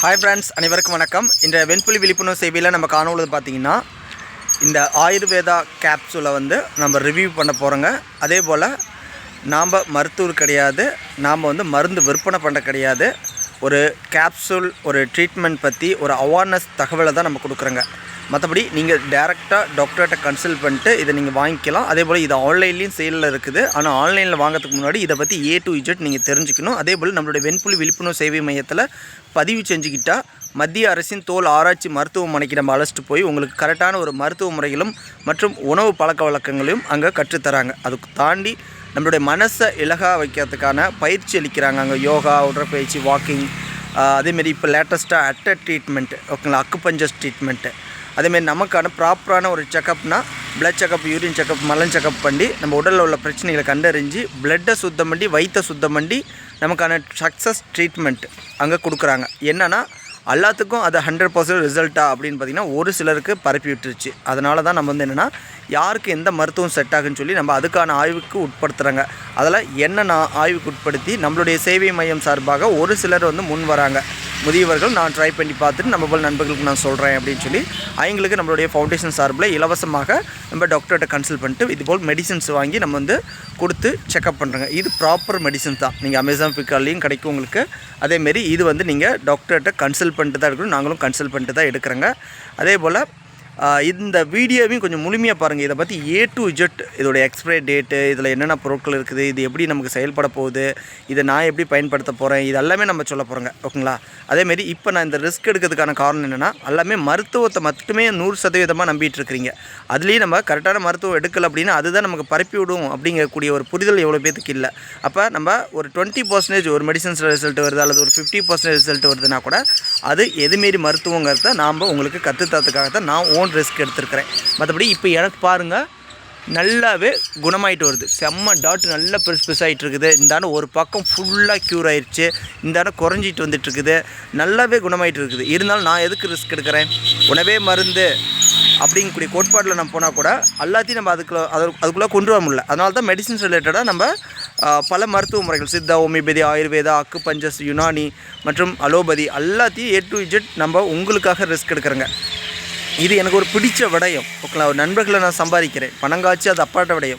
Hi friends அனைவருக்கும் வணக்கம். இந்த வெண்புலி விழிப்புணர்வு சேவையில் நம்ம காணொழுது பார்த்தீங்கன்னா இந்த ஆயுர்வேதா கேப்சூலை வந்து நம்ம ரிவ்யூ பண்ண போகிறோங்க அதே போல் நாம் மருத்துவர் கிடையாது நாம் வந்து மருந்து விற்பனை பண்ண கிடையாது. ஒரு கேப்சூல் ஒரு ட்ரீட்மெண்ட் பற்றி ஒரு அவேர்னஸ் தகவலை தான் நம்ம கொடுக்குறோங்க. மற்றபடி நீங்கள் டேரெக்டாக டாக்டர்கிட்ட கன்சல்ட் பண்ணிட்டு இதை நீங்கள் வாங்கிக்கலாம். அதே போல் இது ஆன்லைன்லேயும் சேலில் இருக்குது. ஆனால் ஆன்லைனில் வாங்கிறதுக்கு முன்னாடி இதை பற்றி ஏ டு இஜெட் நீங்கள் தெரிஞ்சுக்கணும். அதே போல் நம்மளுடைய வெண்புலி விழிப்புணர்வு சேவை மையத்தில் பதிவு செஞ்சுக்கிட்டால் மத்திய அரசின் தோல் ஆராய்ச்சி மருத்துவமனைக்கு நம்ம அழைச்சிட்டு போய் உங்களுக்கு கரெக்டான ஒரு மருத்துவ முறைகளும் மற்றும் உணவு பழக்க வழக்கங்களையும் அங்கே கற்றுத்தராங்க. அதுக்கு தாண்டி நம்மளுடைய மனசை இலகா வைக்கிறதுக்கான பயிற்சி அளிக்கிறாங்க. அங்கே யோகா உடற்பயிற்சி வாக்கிங் அதேமாரி இப்போ லேட்டஸ்ட்டாக அட்ட ட்ரீட்மெண்ட்டு ஓகேங்களா? அக்குபஞ்சஸ் ட்ரீட்மெண்ட்டு அதேமாரி நமக்கான ப்ராப்பரான ஒரு செக்கப்னா பிளட் செக்கப் யூரின் செக்கப் மலன் செக்கப் பண்ணி நம்ம உடலில் உள்ள பிரச்சனைகளை கண்டறிஞ்சு பிளட்டை சுத்தம் பண்ணி வயிற்றை சுத்தம் பண்ணி நமக்கான சக்ஸஸ் ட்ரீட்மெண்ட் அங்கே கொடுக்குறாங்க. என்னென்னா எல்லாத்துக்கும் அது ஹண்ட்ரட் பர்சன்ட் ரிசல்ட்டா அப்படின்னு பார்த்தீங்கன்னா ஒரு சிலருக்கு பரப்பி விட்டுருச்சு. அதனால தான் நம்ம வந்து என்னென்னா யாருக்கு எந்த மருத்துவம் செட் ஆகுன்னு சொல்லி நம்ம அதுக்கான ஆய்வுக்கு உட்படுத்துகிறாங்க அதில் என்னென்ன ஆய்வுக்கு உட்படுத்தி நம்மளுடைய சேவை மையம் சார்பாக ஒரு சிலர் வந்து முன் வராங்க. முதியவர்கள் நான் ட்ரை பண்ணி பார்த்துட்டு நம்ம போல் நண்பர்களுக்கு நான் சொல்கிறேன் அப்படின்னு சொல்லி அவங்களுக்கு நம்மளுடைய ஃபவுண்டேஷன் சார்பில் இலவசமாக நம்ம டாக்டர்கிட்ட கன்சல்ட் பண்ணிட்டு இதுபோல் மெடிசின்ஸ் வாங்கி நம்ம வந்து கொடுத்து செக்அப் பண்ணுறோங்க இது ப்ராப்பர் மெடிசன் தான். நீங்கள் அமேசான் ஃப்ளிப்கார்ட்லேயும் கிடைக்கும் உங்களுக்கு. அதேமாரி இது வந்து நீங்கள் டாக்டர்கிட்ட கன்சல்ட் பண்ணிட்டு தான் எடுக்கணும் நாங்களும் கன்சல்ட் பண்ணிட்டு தான் எடுக்கிறோங்க. அதே போல் இந்த வீடியோவையும் கொஞ்சம் முழுமையாக பாருங்கள் இதை பற்றி ஏ டு ஜெட் இதோட எக்ஸ்பைரி டேட்டு இதில் என்னென்ன பொருட்கள் இருக்குது இது எப்படி நமக்கு செயல்பட போகுது இதை நான் எப்படி பயன்படுத்த போகிறேன் இது எல்லாமே நம்ம சொல்ல போகிறோங்க ஓகேங்களா? அதேமாரி இப்போ நான் இந்த ரிஸ்க் எடுக்கிறதுக்கான காரணம் என்னென்னா எல்லாமே மருத்துவத்தை மட்டுமே நூறு சதவீதமாக நம்பிட்டு இருக்கிறீங்க. அதுலேயும் நம்ம கரெக்டான மருத்துவம் எடுக்கலை அப்படின்னா அதுதான் நமக்கு பரப்பி விடும் அப்படிங்கக்கூடிய ஒரு புரிதல் எவ்வளோ பேத்துக்கு இல்லை. அப்போ நம்ம ஒரு டுவெண்ட்டி பர்சன்டேஜ் ஒரு மெடிசன்ஸ் ரிசல்ட் வருது அல்லது ஒரு ஃபிஃப்டி பர்சன்டேஜ் ரிசல்ட் வருதுன்னா கூட அது எதுமாரி மருத்துவங்கிறத நாம் உங்களுக்கு கற்றுத்தரத்துக்காக தான் நான் ஓன் ரிஸ்க் எடுத்திருக்கிறேன். மற்றபடி இப்போ எனக்கு பாருங்கள் நல்லாவே குணமாயிட்டு வருது. செம்ம டாட் நல்லா பெருசு பெருசாகிட்டு இருக்குது. இந்தாண்ட ஒரு பக்கம் ஃபுல்லாக க்யூர் ஆயிடுச்சு இந்தாண்ட குறைஞ்சிட்டு வந்துட்டுருக்குது நல்லாவே குணமாயிட்டு இருக்குது. இருந்தாலும் நான் எதுக்கு ரிஸ்க் எடுக்கிறேன்? உணவே மருந்து அப்படிங்கக்கூடிய கோட்பாட்டில் நம்ம போனால் கூட எல்லாத்தையும் நம்ம அதுக்குள்ளே அது அதுக்குள்ளே கொண்டு வர முடியல. அதனால தான் மெடிசின்ஸ் ரிலேட்டடாக நம்ம பல மருத்துவ முறைகள் சித்தா ஹோமியோபதி ஆயுர்வேதா அக்கு பஞ்சஸ் யுனானி மற்றும் அலோபதி எல்லாத்தையும் ஏ டு இஜெட் நம்ம உங்களுக்காக ரிஸ்க் எடுக்கிறோங்க. இது எனக்கு ஒரு பிடிச்ச விடயம். ஓகேங்களா? ஒரு நண்பர்களை நான் சம்பாதிக்கிறேன். பணங்காய்ச்சி அது அப்பாட்ட விடயம்.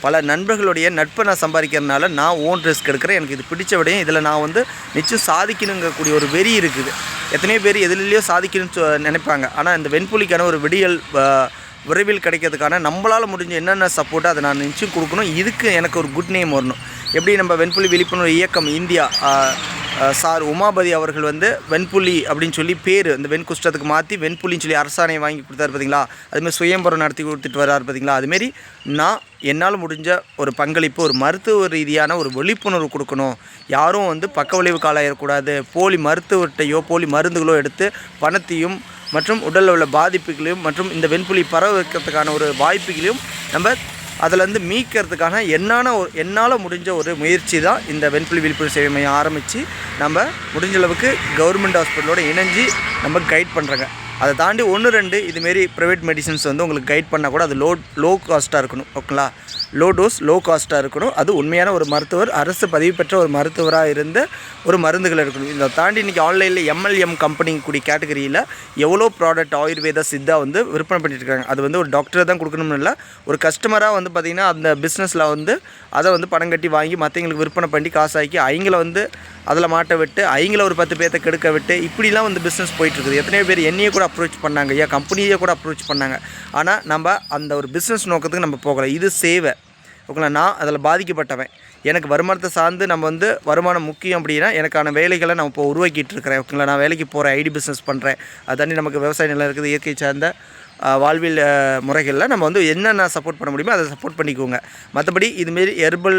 பல நண்பர்களுடைய நட்பை நான் சம்பாதிக்கிறதுனால நான் ஓன் ரிஸ்க் எடுக்கிறேன். எனக்கு இது பிடிச்ச விடயம். இதில் நான் வந்து நிச்சயம் சாதிக்கணுங்கக்கூடிய ஒரு வெறி இருக்குது. எத்தனையோ பேர் எதுலேயோ சாதிக்கணும்னு சொ- நினைப்பாங்க. ஆனால் இந்த வெண்புலிக்கான ஒரு விடியல் விரைவில் கிடைக்கிறதுக்கான நம்மளால் முடிஞ்ச என்னென்ன சப்போர்ட்டோ அதை நான் நிச்சயம் கொடுக்கணும். இதுக்கு எனக்கு ஒரு குட் நேம் வரணும். எப்படி நம்ம வெண்புலி விழிப்புணர்வு இயக்கம் இந்தியா சார் உமாபதி அவர்கள் வந்து வெண்புலி அப்படின்னு சொல்லி பேர் அந்த வெண்குஷ்டத்துக்கு மாற்றி வெண்புலின்னு சொல்லி அரசாணையை வாங்கி கொடுத்தாரு பார்த்தீங்களா அதுமாதிரி சுயம்பரம் நடத்தி கொடுத்துட்டு வர்றாரு பார்த்தீங்களா அதுமாரி நான் என்னால் முடிஞ்ச ஒரு பங்களிப்பு ஒரு மருத்துவ ரீதியான ஒரு விழிப்புணர்வு கொடுக்கணும். யாரும் வந்து பக்க விளைவு காலாயிடக்கூடாது போலி மருத்துவர்கிட்டையோ போலி மருந்துகளோ எடுத்து பணத்தையும் மற்றும் உடலில் உள்ள பாதிப்புகளையும் மற்றும் இந்த வெண்புலி பரவ வைக்கிறதுக்கான ஒரு வாய்ப்புகளையும் நம்ம அதிலேருந்து மீட்கிறதுக்கான என்னான ஒரு என்னால் முடிஞ்ச ஒரு முயற்சி தான் இந்த வெண்புலி விழிப்புணர்வு சேவை மையம் ஆரம்பித்து நம்ம முடிஞ்ச அளவுக்கு கவர்மெண்ட் ஹாஸ்பிட்டலோடு இணைஞ்சு நம்ம கைட் பண்ணுறோங்க அதை தாண்டி ஒன்று ரெண்டு இதுமாரி ப்ரைவேட் மெடிசன்ஸ் வந்து உங்களுக்கு கைட் பண்ணால் கூட அது லோ லோ காஸ்ட்டாக இருக்கணும் ஓகேங்களா லோ டோஸ் லோ காஸ்ட்டாக இருக்கணும். அது உண்மையான ஒரு மருத்துவர் அரசு பதிவு பெற்ற ஒரு மருத்துவராக இருந்த ஒரு மருந்துகள் இருக்கணும். இதை தாண்டி இன்றைக்கி ஆன்லைனில் எம்எல்எம் கம்பெனி கூடிய கேட்டகரியில் எவ்வளோ ப்ராடக்ட் ஆயுர்வேதா சித்தா வந்து விற்பனை பண்ணிட்டு இருக்காங்க அது வந்து ஒரு டாக்டரை தான் கொடுக்கணும்னு இல்லை ஒரு கஸ்டமராக வந்து பார்த்திங்கன்னா அந்த பிஸ்னஸில் வந்து அதை வந்து பணம் கட்டி வாங்கி மற்றவங்களுக்கு விற்பனை பண்ணி காசாக்கி அவங்கள வந்து அதில் மாட்ட விட்டு அவங்கள ஒரு பத்து பேர்த்த கெடுக்க விட்டு இப்படிலாம் வந்து பிஸ்னஸ் போயிட்டுருக்குது. எத்தனையோ பேர் என்னையே கூட அப்ரோச் பண்ணாங்க ஐயா கம்பெனியே கூட அப்ரோச் பண்ணாங்க. ஆனால் நம்ம அந்த ஒரு பிஸ்னஸ் நோக்கத்துக்கு நம்ம போகலை. இது சேவை. ஓகேங்களா? நான் அதில் பாதிக்கப்பட்டவன். எனக்கு வருமானத்தை சார்ந்து நம்ம வந்து வருமானம் முக்கியம் அப்படின்னா எனக்கான வேலைகளை நான் இப்போ உருவாக்கிட்டு இருக்கிறேன் ஓகேங்களா? நான் வேலைக்கு போகிறேன் ஐடி பிஸ்னஸ் பண்ணுறேன் அது நமக்கு விவசாய நிலம் இருக்குது இயற்கை சார்ந்த வாழ்வியல் முறைகளில் நம்ம வந்து என்னென்ன சப்போர்ட் பண்ண முடியுமோ அதை சப்போர்ட் பண்ணிக்கோங்க. மற்றபடி இதுமாரி ஹெர்பல்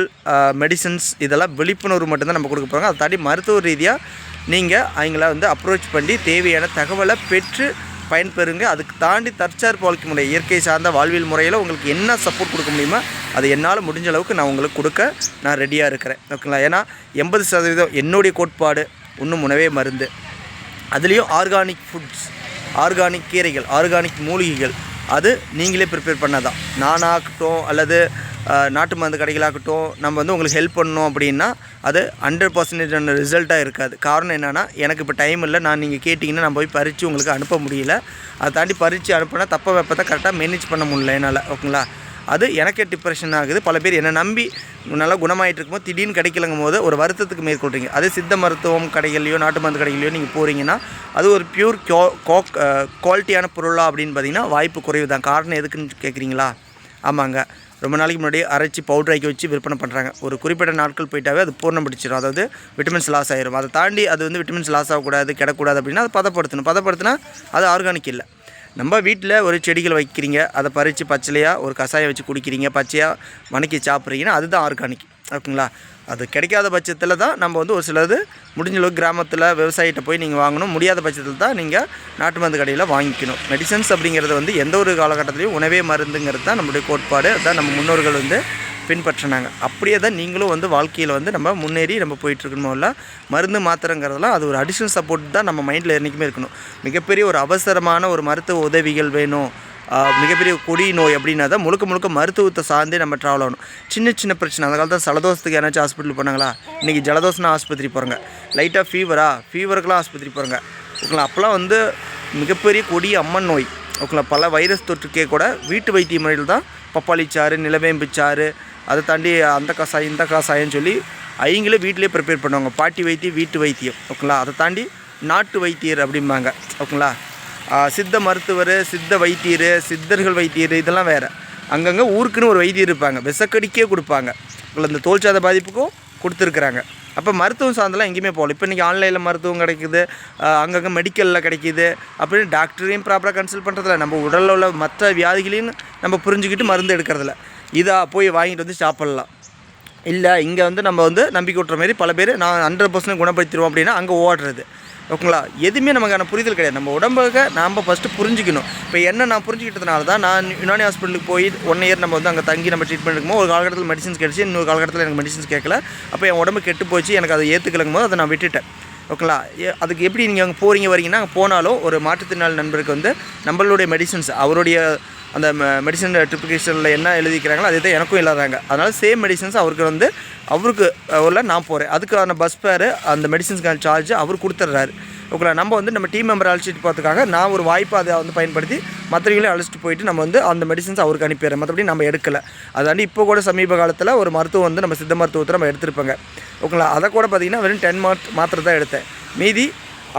மெடிசன்ஸ் இதெல்லாம் விழிப்புணர்வு மட்டும்தான் நம்ம கொடுக்க போகிறோம் அதை தாண்டி மருத்துவ ரீதியாக நீங்கள் அவங்கள வந்து அப்ரோச் பண்ணி தேவையான தகவலை பெற்று பயன்பெறுங்க. அதுக்கு தாண்டி தற்சார்பு வாழ்க்கை முறை இயற்கை சார்ந்த வாழ்வியல் முறையில் உங்களுக்கு என்ன சப்போர்ட் கொடுக்க முடியுமோ அது என்னால் முடிஞ்ச அளவுக்கு நான் உங்களுக்கு கொடுக்க நான் ரெடியாக இருக்கிறேன். ஓகேங்களா? ஏன்னா எண்பது சதவீதம் என்னுடைய கோட்பாடு இன்னும் உணவே மருந்து. அதுலேயும் ஆர்கானிக் ஃபுட்ஸ் ஆர்கானிக் கீரைகள் ஆர்கானிக் மூலிகைகள் அது நீங்களே ப்ரிப்பேர் பண்ணதான். நானாகட்டும் அல்லது நாட்டு மருந்து கடைகளாகட்டும் நம்ம வந்து உங்களுக்கு ஹெல்ப் பண்ணோம் அப்படின்னா அது ஹண்ட்ரட் பர்சன்டேஜ் ரிசல்ட்டாக இருக்காது. காரணம் என்னென்னா எனக்கு இப்போ டைம் இல்லை நான் நீங்கள் கேட்டிங்கன்னா நான் போய் பறித்து உங்களுக்கு அனுப்ப முடியல. அதை தாண்டி பறித்து அனுப்புனா தப்ப வெப்பத்தை கரெக்டாக மேனேஜ் பண்ண முடியல என்னால். ஓகேங்களா? அது எனக்கே டிப்ரெஷன் ஆகுது. பல பேர் என்னை நம்பி நல்லா குணமாயிட்டு இருக்கும்போது திடீர்னு கிடைக்கலங்கும் போது ஒரு வருத்தத்துக்கு மேற்கொள்கிறீங்க அதே சித்த மருத்துவம் கடைகள்லையோ நாட்டு மருந்து கடைகள்லையோ நீங்கள் போகிறீங்கன்னா அது ஒரு பியூர் கோ குவாலிட்டியான பொருளாக அப்படின்னு பார்த்தீங்கன்னா வாய்ப்பு குறைவு தான் காரணம் எதுக்குன்னு கேட்குறீங்களா ஆமாங்க. ரொம்ப நாளைக்கு முன்னாடி அரைச்சி பவுடர் ஆக்கி வச்சு விற்பனை பண்ணுறாங்க ஒரு குறிப்பிட்ட நாட்கள் போயிட்டாவே அது பூர்ணம் பிடிச்சிடும் அதாவது விட்டமின்ஸ் லாஸ் ஆகிரும் அதை தாண்டி அது வந்து விட்டமின்ஸ் லாஸ் ஆகக்கூடாது கிடக்கூடாது அப்படின்னா அது பதப்படுத்தணும். பதப்படுத்தினா அது ஆர்கானிக் இல்லை. நம்ம வீட்டில் ஒரு செடிகள் வைக்கிறீங்க அதை பறித்து பச்சிலையாக ஒரு கஷாயம் வச்சு குடிக்கிறீங்க பச்சையாக வணக்கி சாப்பிட்றீங்கன்னா அதுதான் ஆர்கானிக் ஓகேங்களா? அது கிடைக்காத பட்சத்தில் தான் நம்ம வந்து ஒரு சிலது முடிஞ்ச அளவுக்கு கிராமத்தில் விவசாயிகிட்ட போய் நீங்கள் வாங்கணும். முடியாத பட்சத்தில் தான் நீங்கள் நாட்டு மருந்து கடையில் வாங்கிக்கணும். மெடிசன்ஸ் அப்படிங்கிறது வந்து எந்த ஒரு காலகட்டத்திலையும் உணவே மருந்துங்கிறது தான் நம்மளுடைய கோட்பாடு. அதுதான் நம்ம முன்னோர்கள் வந்து பின்பற்றினாங்க. அப்படியே தான் நீங்களும் வந்து வாழ்க்கையில் வந்து நம்ம முன்னேறி நம்ம போயிட்டுருக்கணுமோ இல்லை மருந்து மாத்திரங்கிறதெல்லாம் அது ஒரு அடிஷ்னல் சப்போர்ட் தான் நம்ம மைண்டில் என்றைக்குமே இருக்கணும். மிகப்பெரிய ஒரு அவசரமான ஒரு மருத்துவ உதவிகள் வேணும். மிகப்பெரிய கொடி நோய் அப்படின்னா தான் முழுக்க முழுக்க மருத்துவத்தை சார்ந்தே நம்ம ட்ராவல் ஆகணும். சின்ன சின்ன பிரச்சனை. அந்த காலத்தில் ஜலதோஷத்துக்கு யாராச்சும் ஹாஸ்பிட்டல் போனாங்களா? இன்றைக்கி ஜலதோஷம்னா ஆஸ்பத்திரி போகிறாங்க லைட்டாக ஃபீவரா ஃபீவருக்கெலாம் ஆஸ்பத்திரி போகிறாங்க ஓகேங்களா? அப்போலாம் வந்து மிகப்பெரிய கொடி அம்மன் நோய். ஓகேங்களா? பல வைரஸ் தொற்றுக்கே கூட வீட்டு வைத்திய முறையில் தான் பப்பாளி சாறு நிலவேம்பு சாறு அதை தாண்டி அந்த கசாயம் இந்த கசாயம்னு சொல்லி அவங்களே வீட்டிலே ப்ரிப்பேர் பண்ணுவாங்க. பாட்டி வைத்தியம் வீட்டு வைத்தியம் ஓகேங்களா? அதை தாண்டி நாட்டு வைத்தியர் அப்படிம்பாங்க ஓகேங்களா? சித்த மருத்துவர் சித்த வைத்தியர் சித்தர்கள் வைத்தியர் இதெல்லாம் வேறு. அங்கங்கே ஊருக்குன்னு ஒரு வைத்தியர் இருப்பாங்க. விசக்கடிக்கே கொடுப்பாங்க. இல்லை இந்த தோல்சாத பாதிப்புக்கும் கொடுத்துருக்குறாங்க. அப்போ மருத்துவம் சார்ந்தெல்லாம் எங்கேயுமே போகல. இப்போ இன்றைக்கி ஆன்லைனில் மருத்துவம் கிடைக்குது. அங்கங்கே மெடிக்கலில் கிடைக்கிது. அப்படின்னு டாக்டரையும் ப்ராப்பராக கன்சல்ட் பண்ணுறதில்ல நம்ம உடலில் உள்ள மற்ற வியாதிகளையும் நம்ம புரிஞ்சுக்கிட்டு மருந்து எடுக்கிறதில்ல. இதாக போய் வாங்கிட்டு வந்து சாப்பிட்லாம். இல்லை இங்கே வந்து நம்ம வந்து நம்பிக்கை விட்டுற மாதிரி பல பேர் நான் ஹண்ட்ரட் பர்சன்ட் குணப்படுத்திடுவோம் அப்படின்னா அங்கே ஓடுறது. ஓகேங்களா? எதுவுமே நமக்கான புரிதல் கிடையாது. நம்ம உடம்புக்கு நாம் ஃபஸ்ட்டு புரிஞ்சுக்கணும். இப்போ என்ன நான் புரிஞ்சுக்கிட்டதுனால தான் நான் யுனானி ஹாஸ்பிட்டலுக்கு போய் ஒன் இயர் நம்ம வந்து அங்கே தங்கி நம்ம ட்ரீட்மெண்ட் இருக்கும்போது ஒரு காலகட்டத்தில் மெடிசன்ஸ் கிடச்சி இன்னொரு காலகட்டத்தில் எனக்கு மெடிசன்ஸ் கேட்கல. அப்போ என் உடம்பு கெட்டு போச்சு. எனக்கு அதை ஏற்றுக்கலங்கும் போது அதை நான் விட்டுட்டேன். ஓகேங்களா? ஏ- அதுக்கு எப்படி நீங்கள் அங்கே போகிறீங்க வரீங்கன்னா அங்கே போனாலும் ஒரு மாற்றுத்திறனாளி நண்பருக்கு வந்து நம்மளுடைய மெடிசன்ஸ் அவருடைய அந்த மெடிசன் ட்ரிப்ளிகேஷனில் என்ன எழுதிக்கிறாங்களோ அதே தான் எனக்கும் இல்லாதாங்க அதனால் சேம் மெடிசன்ஸ் அவருக்கு வந்து அவருக்கு உள்ள நான் போகிறேன் அதுக்கான பஸ் ஃபேரு அந்த மெடிசன்ஸ்க்கான சார்ஜ் அவர் கொடுத்துட்றாரு. ஓகேங்களா நம்ம வந்து நம்ம டீம் மெம்பர் அழைச்சிட்டு போகிறதுக்காக நான் ஒரு வாய்ப்பை அதை வந்து பயன்படுத்தி மற்றவங்களையும் அழைச்சிட்டு போயிட்டு நம்ம வந்து அந்த மெடிசன்ஸ் அவருக்கு அனுப்பிடுறேன். மற்றபடி நம்ம எடுக்கலை. அதாண்டி இப்போ கூட சமீப காலத்தில் ஒரு மருத்துவம் வந்து நம்ம சித்த மருத்துவத்தை நம்ம எடுத்திருப்பாங்க. ஓகேங்களா? அதை கூட பார்த்தீங்கன்னா வெறும் டென் மார்க் மாத்திரை தான் எடுத்தேன். மீதி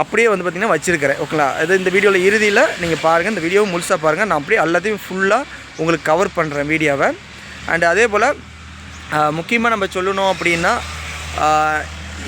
அப்படியே வந்து பார்த்திங்கன்னா வச்சிருக்கிறேன். ஓகேங்களா? இது இந்த வீடியோவில் இறுதியில் நீங்கள் பாருங்கள் இந்த வீடியோவை முழுசாக பாருங்கள் நான் அப்படியே எல்லாத்தையும் ஃபுல்லாக உங்களுக்கு கவர் பண்ணுறேன் வீடியோவை. அண்ட் அதே போல் முக்கியமாக நம்ம சொல்லணும் அப்படின்னா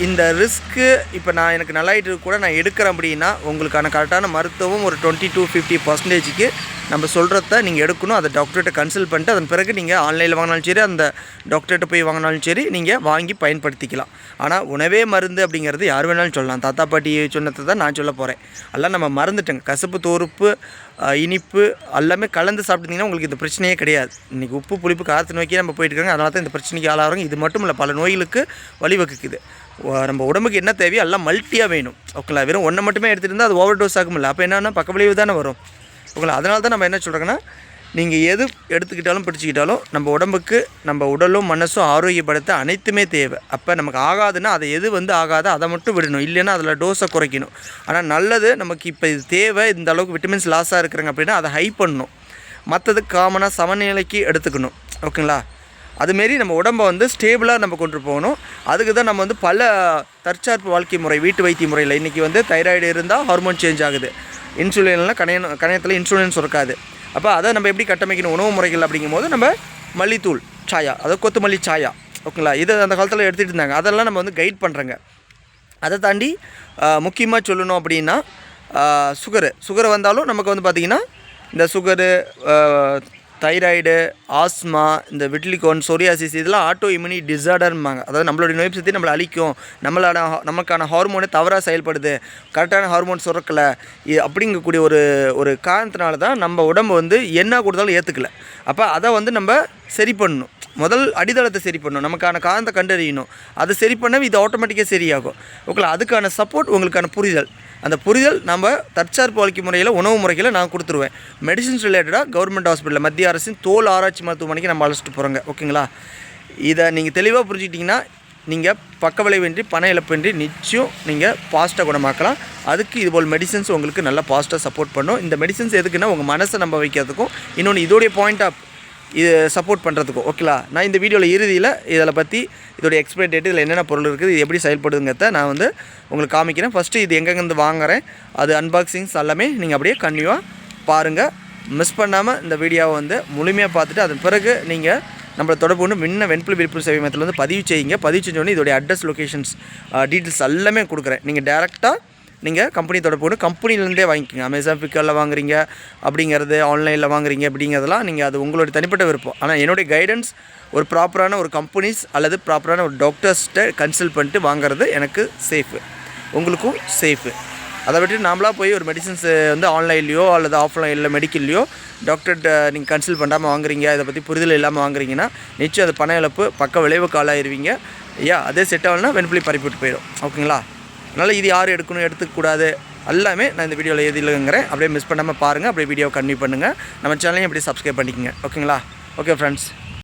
இந்த ரிஸ்க்கு இப்போ நான் எனக்கு நல்லாயிட்டு கூட நான் எடுக்கிறேன் அப்படின்னா உங்களுக்கான கரெக்டான மருத்துவம் ஒரு டுவெண்ட்டி டூ ஃபிஃப்டி பர்சன்டேஜுக்கு நம்ம சொல்கிறத நீங்கள் எடுக்கணும். அதை டாக்டர்கிட்ட கன்சல்ட் பண்ணிட்டு அதன் பிறகு நீங்கள் ஆன்லைனில் வாங்கினாலும் சரி அந்த டாக்டர்கிட்ட போய் வாங்கினாலும் சரி நீங்கள் வாங்கி பயன்படுத்திக்கலாம். ஆனால் உணவே மருந்து அப்படிங்கிறது யார் வேணாலும் சொல்லலாம். தாத்தா பாட்டி சொன்னதை தான் நான் சொல்ல போகிறேன் எல்லாம் நம்ம மறந்துட்டோங்க. கசப்பு தோறுப்பு இனிப்பு எல்லாமே கலந்து சாப்பிட்டீங்கன்னா உங்களுக்கு இந்த பிரச்சனையே கிடையாது. இன்றைக்கி உப்பு புளிப்பு காற்று நோக்கி நம்ம போயிட்டு இருக்காங்க. அதனால தான் இந்த பிரச்சனைக்கு ஆளாகிறோம் இது மட்டும் இல்லை பல நோய்களுக்கு வழிவகுக்குது. நம்ம உடம்புக்கு என்ன தேவையோ எல்லாம் மல்ட்டியாக வேணும். ஓகேங்களா? வெறும் ஒன்றை மட்டுமே எடுத்துகிட்டு இருந்தால் அது ஓவர் டோஸ் ஆகும்ல. அப்போ என்னென்னா பக்க விளைவு தானே வரும். ஓகேங்களா? அதனால தான் நம்ம என்ன சொல்கிறோங்கன்னா நீங்கள் எது எடுத்துக்கிட்டாலும் பிடிச்சிக்கிட்டாலும் நம்ம உடம்புக்கு நம்ம உடலும் மனசும் ஆரோக்கியப்படுத்த அனைத்துமே தேவை. அப்போ நமக்கு ஆகாதுன்னா அதை எது வந்து ஆகாதோ அதை மட்டும் விடணும். இல்லைன்னா அதில் டோஸை குறைக்கணும். ஆனால் நல்லது நமக்கு இப்போ இது தேவை இந்த அளவுக்கு விட்டமின்ஸ் லாஸாக இருக்கிறாங்க அப்படின்னா அதை ஹை பண்ணணும். மற்றது காமனாக சமநிலைக்கு எடுத்துக்கணும். ஓகேங்களா? அதுமாரி நம்ம உடம்பை வந்து ஸ்டேபிளாக நம்ம கொண்டு போகணும். அதுக்கு தான் நம்ம வந்து பல தற்சார்பு வாழ்க்கை முறை வீட்டு வைத்திய முறையில் இன்றைக்கி வந்து தைராய்டு இருந்தால் ஹார்மோன் சேஞ்ச் ஆகுது. இன்சுலின்லாம் கணைய கணையத்தில் இன்சுலின் சுரக்காது. அப்போ அதை நம்ம எப்படி கட்டமைக்கணும்? உணவு முறைகள் அப்படிங்கும்போது நம்ம மல்லித்தூள் சாயா அதாவது கொத்தமல்லி சாயா ஓகேங்களா? இதை அந்த காலத்தில் எடுத்துகிட்டு இருந்தாங்க. அதெல்லாம் நம்ம வந்து கைட் பண்ணுறோங்க அதை தாண்டி முக்கியமாக சொல்லணும் அப்படின்னா சுகரு சுகர் வந்தாலும் நமக்கு வந்து பார்த்திங்கன்னா இந்த சுகரு தைராய்டு ஆஸ்மா இந்த விட்லிகோன் சொரியாசிஸ் இதெல்லாம் ஆட்டோ இம்யூனி டிசார்டர்ம்பாங்க அதாவது நம்மளுடைய நோய் சக்தி நம்மளை அழிக்கும். நம்மளான நமக்கான ஹார்மோனே தவறாக செயல்படுது. கரெக்டான ஹார்மோன் சுரக்கலை. அப்படிங்கக்கூடிய ஒரு ஒரு காரணத்தினால தான் நம்ம உடம்பு வந்து என்ன கொடுத்தாலும் ஏற்றுக்கல அப்போ அதை வந்து நம்ம சரி பண்ணணும். முதல் அடித்தளத்தை சரி பண்ணணும். நமக்கான காரணத்தை கண்டறியணும். அதை சரி பண்ண இது ஆட்டோமேட்டிக்காக சரியாகும். ஓகேங்களா? அதுக்கான சப்போர்ட் உங்களுக்கான புரிதல். அந்த புரிதல் நம்ம தற்சார்பு வாழ்க்கை முறையில் உணவு முறைகளை நான் கொடுத்துருவேன். மெடிசின்ஸ் ரிலேட்டடாக கவர்மெண்ட் ஹாஸ்பிட்டலில் மத்திய அரசின் தோல் ஆராய்ச்சி மருத்துவமனைக்கு நம்ம அழைச்சிட்டு போகிறோங்க ஓகேங்களா? இதை நீங்கள் தெளிவாக புரிஞ்சுக்கிட்டிங்கன்னா நீங்கள் பக்க விளைவின்றி பண இழப்பின்றி நிச்சயம் நீங்கள் பாஸ்ட்டாக குணமாக்கலாம். அதுக்கு இதுபோல் மெடிசன்ஸ் உங்களுக்கு நல்லா பாஸ்ட்டாக சப்போர்ட் பண்ணும். இந்த மெடிசன்ஸ் எதுக்குன்னா உங்கள் மனசை நம்ப வைக்கிறதுக்கும் இன்னொன்று இதோடைய பாயிண்ட் ஆஃப் இது சப்போர்ட் பண்ணுறதுக்கும் ஓகேங்களா? நான் இந்த வீடியோவில் இறுதியில் இதில் பற்றி இதோடைய எக்ஸ்பைரி டேட் இதில் என்னென்ன பொருள் இருக்குது இது எப்படி செயல்படுதுங்கிறத நான் வந்து உங்களுக்கு காமிக்கிறேன். ஃபஸ்ட்டு இது எங்கெங்கேருந்து வாங்குறேன் அது அன்பாக்சிங்ஸ் எல்லாமே நீங்கள் அப்படியே கன்னியூவாக பாருங்கள் மிஸ் பண்ணாமல் இந்த வீடியோவை வந்து முழுமையாக பார்த்துட்டு அதன் பிறகு நீங்கள் நம்மளை தொடர்பு கொண்டு முன்ன வெண்புலி விழிப்புணர்வு சேவை மையத்தில் வந்து பதிவு செய்யுங்க. பதிவு செஞ்சோடனே இதோடைய அட்ரஸ் லொகேஷன்ஸ் டீட்டெயில்ஸ் எல்லாமே கொடுக்குறேன். நீங்கள் டேரெக்டாக நீங்கள் கம்பெனி தொடர்பு கொண்டு கம்பெனிலேருந்தே வாங்கிக்கோங்க. அமேசான் ஃப்ளிப்கார்ட்டில் வாங்குறீங்க அப்படிங்கிறது ஆன்லைனில் வாங்குறீங்க அப்படிங்கிறதெல்லாம் நீங்கள் அது உங்களுடைய தனிப்பட்ட விருப்பம். ஆனால் என்னுடைய கைடன்ஸ் ஒரு ப்ராப்பரான ஒரு கம்பெனிஸ் அல்லது ப்ராப்பரான ஒரு டாக்டர்ஸ்கிட்ட கன்சல்ட் பண்ணிட்டு வாங்குறது எனக்கு சேஃபு உங்களுக்கும் சேஃபு அதை விட்டு நாமளாக போய் ஒரு மெடிசன்ஸ் வந்து ஆன்லைன்லையோ அல்லது ஆஃப்லைனில் மெடிக்கல்லையோ டாக்டர்கிட்ட நீங்கள் கன்சல்ட் பண்ணாமல் வாங்குறீங்க இதை பற்றி புரிதல் இல்லாமல் வாங்குறீங்கன்னா நிச்சயம் அது பண இழப்பு பக்க விளைவுக்கு ஆளாயிருவீங்க. ஐயா அதே செட் ஆகலைன்னா வெண்புலி பறிப்பிட்டு போயிடும். ஓகேங்களா அதனால் இது யார் எடுக்கணும் எடுத்துக்கூடாது எல்லாமே நான் இந்த வீடியோவில் எழுதிலங்கிறேன் அப்படியே மிஸ் பண்ணாமல் பாருங்கள் அப்படியே வீடியோ கன்டினியூ பண்ணுங்கள் நம்ம சேனலையும் அப்படியே சப்ஸ்கிரைப் பண்ணிக்கோங்க. ஓகேங்களா ஓகே ஃப்ரெண்ட்ஸ்